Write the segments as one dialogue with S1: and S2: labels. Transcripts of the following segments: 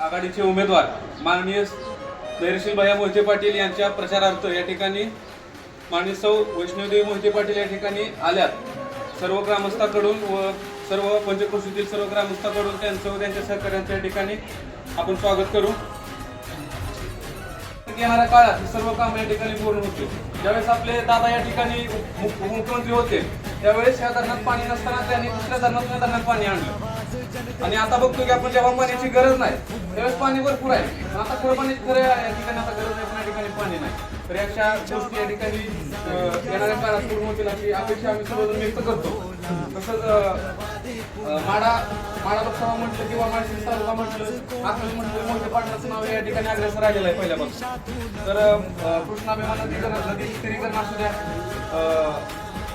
S1: आघाडीचे उमेदवार माननीय धैर्यशील भैया मोहिते पाटील यांच्या प्रचारार्थ या ठिकाणी माननीय सौ वैष्णवदेवी मोहिते पाटील या ठिकाणी आल्यात. सर्व ग्रामस्थाकडून व सर्व पंचकृषीतील सर्व ग्रामस्थाकडून त्यांचं व त्यांच्या सहकार्यांचं या ठिकाणी आपण स्वागत करू. येणाऱ्या काळात सर्व काम या ठिकाणी पूर्ण होते ज्यावेळेस आपले दादा या ठिकाणी मुख्यमंत्री होते त्यावेळेस या धरणात पाणी नसताना त्यांनी दुसऱ्या धरणात धरणात पाणी आणलं. आणि आता बघतो की आपण जेव्हा पाण्याची गरज नाही त्यावेळेस पाणी भरपूर आहे. आता खरं पाण्याची खरं या ठिकाणी आता गरज नाही पण या ठिकाणी पाणी नाही. तर अशा गोष्टी या ठिकाणी येणाऱ्या काळात पूर्ण होतील अशी अपेक्षा आम्ही सर्वजण व्यक्त करतो. तसंच माडा माडा लोकसभा म्हटलं किंवा माणसी तालुका म्हटलं आखल म्हटलं मोठ्या पाटणाचं नाव या ठिकाणी अग्रेसर राहिलेलं आहे पहिल्यापासून. तर कृष्णाभिमान नदीकरण नदी स्थिरीकरण असू द्या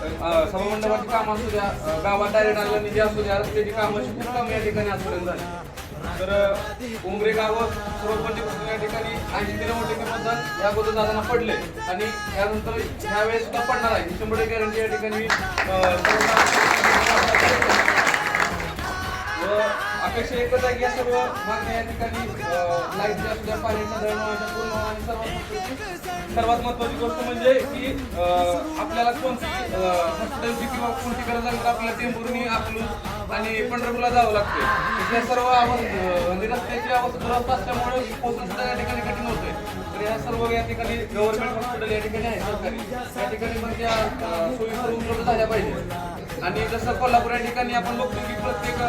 S1: सभामंडपाची कामं असू द्या गावात डायरेक्ट आलेला निधी असू द्या रस्त्याची कामं अशी खूप कामं या ठिकाणी आजपर्यंत झाली. तर उमरे गाव सर्व पंचकृष्ण या ठिकाणी ऐंशी किलोमीटर मतदान या अगोदर दादांना पडले आणि यानंतर ह्यावेळेस सुद्धा पडणार आहे. शंभर गॅरंटी या ठिकाणी अपेक्षा एकच आहे या सर्व मागण्या या ठिकाणी लाईटच्या असू द्या पाण्याच्या दळणवळणाच्या पूर्ण आणि सर्वात सर्वात महत्वाची गोष्ट म्हणजे की आपल्याला कोणती हॉस्पिटलची किंवा कोणती गरज लागली तर आपल्याला टेंभुर्णी अकलूज आणि पंढरपूरला जावं लागते या सर्व आवाज म्हणजे रस्त्याची आवाज दुरस्त असल्यामुळे पोहोचून सुद्धा या ठिकाणी कठीण होतंय. तर या सर्व या ठिकाणी गव्हर्नमेंट हॉस्पिटल या ठिकाणी आहे सरकारी. या ठिकाणी पण त्या अं, सोयी उपलब्ध झाल्या पाहिजे. आणि जसं कोल्हापूर या ठिकाणी आपण बघतो की प्रत्येक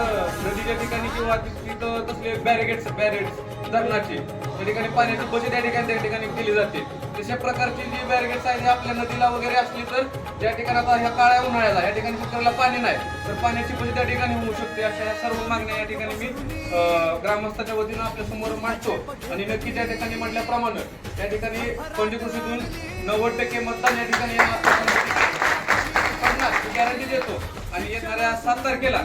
S1: नदीच्या ठिकाणी किंवा तिथं तसले बॅरिगेट्स बॅरिगेट्स धरणाचे त्या ठिकाणी पाण्याची बचत या ठिकाणी त्या ठिकाणी केली जाते. तशा प्रकारची जी बॅरिगेट्स आहेत आपल्या नदीला वगैरे असली तर त्या ठिकाणी आता ह्या काळ्या उन्हाळ्याला या ठिकाणी शेतकऱ्याला पाणी नाही. तर पाण्याची बचत त्या ठिकाणी होऊ शकते. अशा या सर्व मागण्या या ठिकाणी मी ग्रामस्थाच्या वतीनं आपल्यासमोर मांडतो. आणि नक्की त्या ठिकाणी म्हटल्याप्रमाणे त्या ठिकाणी पंचकृषीतून नव्वद टक्के मतदान या ठिकाणी महिन्यात गॅरंटी देतो. आणि येणाऱ्या सात तारखेला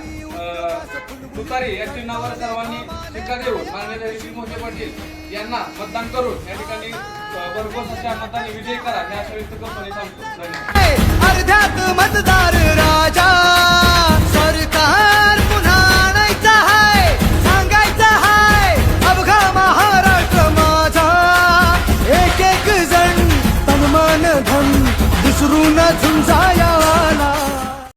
S1: तुतारी या चिन्हावर सर्वांनी टीका देऊन माननीय श्री मोठे पाटील यांना मतदान करून या ठिकाणी भरघोस अशा मताने विजय करा या संयुक्त कंपनी सांगतो धन्यवाद.
S2: अर्ध्यात मतदार राजा सरकार पुन्हा आणायचा हाय सांगायचा हाय अवघा महाराष्ट्र माझा. एक एक जण धन विसरून झुंजाया.